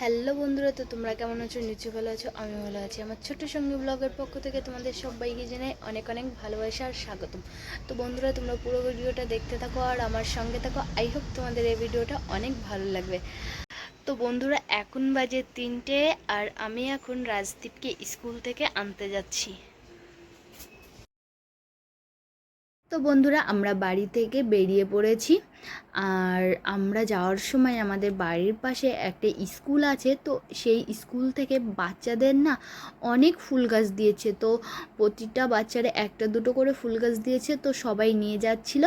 Hello বন্ধুরা, তো তোমরা কেমন আছো? নিচে ভালো আছো আমি ভালো আছি। আমার ছোট সঙ্গী ব্লগের পক্ষ থেকে তোমাদের সবাইকে জেনে অনেক অনেক ভালোবাসা আর স্বাগতম। তো বন্ধুরা, তোমরা পুরো ভিডিওটা দেখতে থাকো আর আমার সঙ্গে থাকো। আই হোপ তোমাদের এই ভিডিওটা অনেক ভালো লাগবে। তো বন্ধুরা, এখন বাজে তিনটে আর আমি এখন রাজদীপকে স্কুল থেকে আনতে যাচ্ছি। তো বন্ধুরা, আমরা বাড়ি থেকে বেরিয়ে পড়েছি। আর আমরা যাওয়ার সময় আমাদের বাড়ির পাশে একটা স্কুল আছে। তো সেই স্কুল থেকে বাচ্চাদের না অনেক ফুল গাছ দিয়েছে। তো প্রতিটা বাচ্চারা একটা দুটো করে ফুল গাছ দিয়েছে। তো সবাই নিয়ে যাচ্ছিল।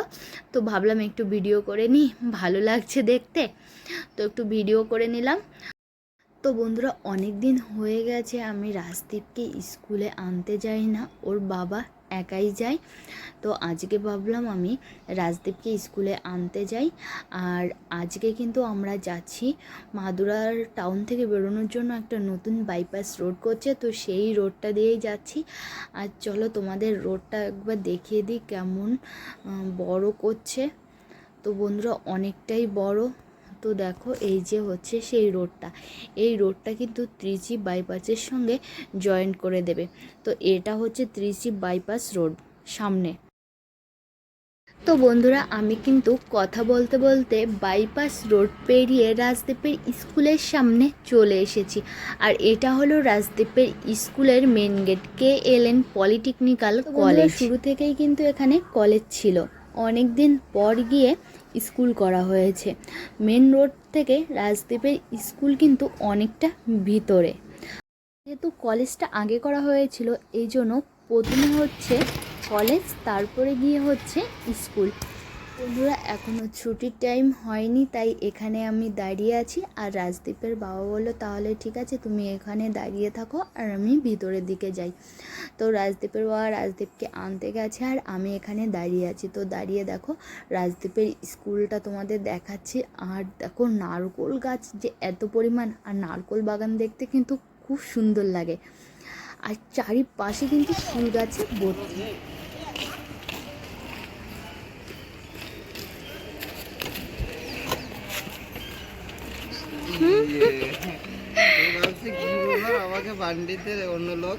তো ভাবলাম একটু ভিডিও করে নিই। ভালো লাগছে দেখতে। তো একটু ভিডিও করে নিলাম। তো বন্ধুরা অনেক দিন হয়ে গেছে। আমি রাজদীপকে স্কুলে আনতে যাই না। ওর বাবা একাই যায় তো আজকে ভাবলাম আমি রাজদীপকে স্কুলে আনতে যাই। আর আজকে কিন্তু আমরা যাচ্ছি মাদুরার টাউন থেকে বেরোনোর জন্য একটা নতুন বাইপাস রোড করছে। তো সেই রোডটা দিয়েই যাচ্ছি। আর চলো তোমাদের রোডটা একবার দেখিয়ে দিই কেমন বড় করছে। তো বন্ধুরা, অনেকটাই বড়। তো দেখো এই যে হচ্ছে সেই রোডটা। এই রোডটা কিন্তু ত্রিচি বাইপাসের সঙ্গে জয়েন করে দেবে। তো এটা হচ্ছে ত্রিচি বাইপাস রোড সামনে। তো বন্ধুরা আমি কিন্তু কথা বলতে বলতে বাইপাস রোড পেরিয়ে রাজদ্বীপের স্কুলের সামনে চলে এসেছি। আর এটা হলো রাজদ্বীপের স্কুলের main gate K L N polytechnical college. শুরু থেকেই কিন্তু এখানে কলেজ ছিল। অনেক দিন পর গিয়ে স্কুল করা হয়েছে। মেন রোড থেকে রাজদ্বীপের স্কুল কিন্তু অনেকটা ভিতরে। যেহেতু কলেজটা আগে করা হয়েছিল এই জন্য প্রথমে হচ্ছে কলেজ, তারপরে গিয়ে হচ্ছে স্কুল। বন্ধুরা এখনও ছুটির টাইম হয়নি, তাই এখানে আমি দাঁড়িয়ে আছি। আর রাজদীপের বাবা বলল, তাহলে ঠিক আছে, তুমি এখানে দাঁড়িয়ে থাকো, আর আমি ভিতরের দিকে যাই। তো রাজদীপের বাবা রাজদীপকে আনতে গেছে, আর আমি এখানে দাঁড়িয়ে আছি। তো দাঁড়িয়ে দেখো, রাজদীপের স্কুলটা তোমাদের দেখাচ্ছি। আর দেখো, নারকোল গাছ যে এত পরিমাণ, আর নারকোল বাগান দেখতে কিন্তু খুব সুন্দর লাগে। আর চারিপাশে কিন্তু ফুল গাছে ভর্তি ভাবছি কি বান্ডিতে অন্য লোক।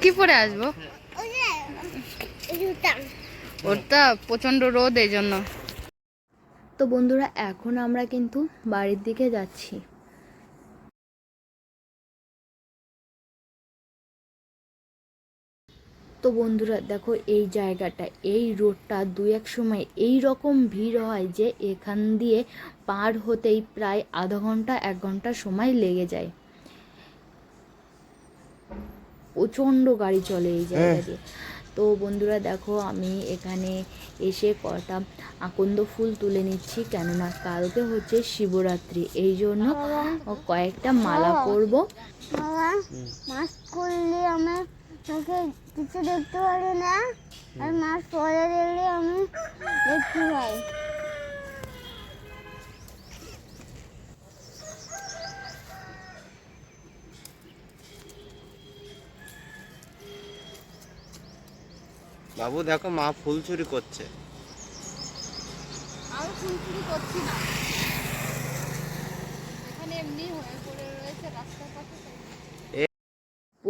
কি পরে আসব? ওটা প্রচণ্ড রোদ এই জন্য। তো বন্ধুরা এখন আমরা কিন্তু বাড়ির দিকে যাচ্ছি। তো বন্ধুরা দেখো এই জায়গাটা এই রোডটা দু এক সময় এই রকম ভিড় হয় যে এখান দিয়ে পার হতেই প্রায় আধা ঘণ্টা এক ঘণ্টা সময় লেগে যায়। প্রচণ্ড গাড়ি চলে এই জায়গা দিয়ে। তো বন্ধুরা দেখো আমি এখানে এসে কটা আকন্দ ফুল তুলে নিচ্ছি কেননা কালকে হচ্ছে শিবরাত্রি এই জন্য কয়েকটা মালা করব বাবা মাস্ক করলে আমার চোখে কিছু দেখতে পারি না? আর মাস্ক পরে দেখলে আমি দেখতে পাই বাবু দেখো মা ফুল চুরি করছে। আমি ফুল চুরি করছি না। এখানে এমনি হয়ে পড়ে রয়েছে রাস্তার পাশে।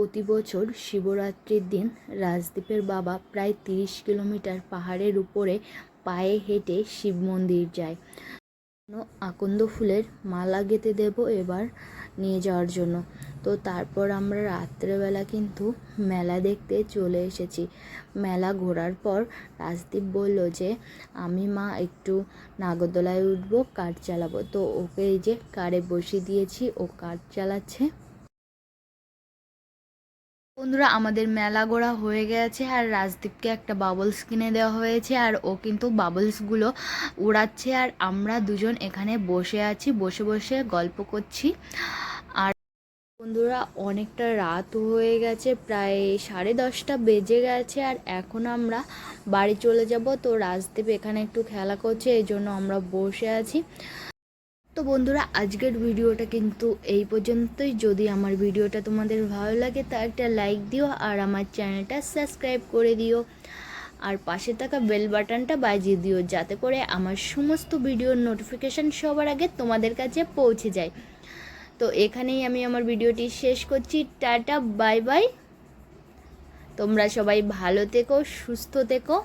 প্রতি বছর শিবরাত্রির দিন রাজদীপের বাবা প্রায় তিরিশ কিলোমিটার পাহাড়ের উপরে পায়ে হেঁটে শিব মন্দির যায়। আকন্দ ফুলের মালা গেঁথে দেব এবার নিয়ে যাওয়ার জন্য। তো তারপর আমরা রাত্রেবেলা কিন্তু মেলা দেখতে চলে এসেছি। মেলা ঘোরার পর রাজদীপ বলল যে, আমি মা, একটু নাগরদোলায় উঠবো কার চালাবো। তো ওকে এই যে কারে বসিয়ে দিয়েছি, ও কার চালাচ্ছে। বন্ধুরা, আমাদের মেলা ঘোরা হয়ে গেছে আর রাজদীপকে একটা বাবলস কিনে দেওয়া হয়েছে আর ও কিন্তু বাবলসগুলো উড়াচ্ছে আর আমরা দুজন এখানে বসে আছি, বসে বসে গল্প করছি। আর বন্ধুরা, অনেকটা রাত হয়ে গেছে, প্রায় সাড়ে দশটা বেজে গেছে আর এখন আমরা বাড়ি চলে যাব। তো রাজদীপ এখানে একটু খেলা করছে এই জন্য আমরা বসে আছি। তো বন্ধুরা, আজকের ভিডিওটা কিন্তু এই পর্যন্তই। যদি আমার ভিডিওটা তোমাদের ভালো লাগে, তা একটা লাইক দিও আর আমার চ্যানেলটা সাবস্ক্রাইব করে দিও। আর পাশে থাকা বেল বাটনটা বাজিয়ে দিও, যাতে করে আমার সমস্ত ভিডিওর নোটিফিকেশান সবার আগে তোমাদের কাছে পৌঁছে যায়। তো এখানেই আমি আমার ভিডিওটি শেষ করছি। টাটা বাই বাই তোমরা সবাই ভালো থেকো, সুস্থ থেকো।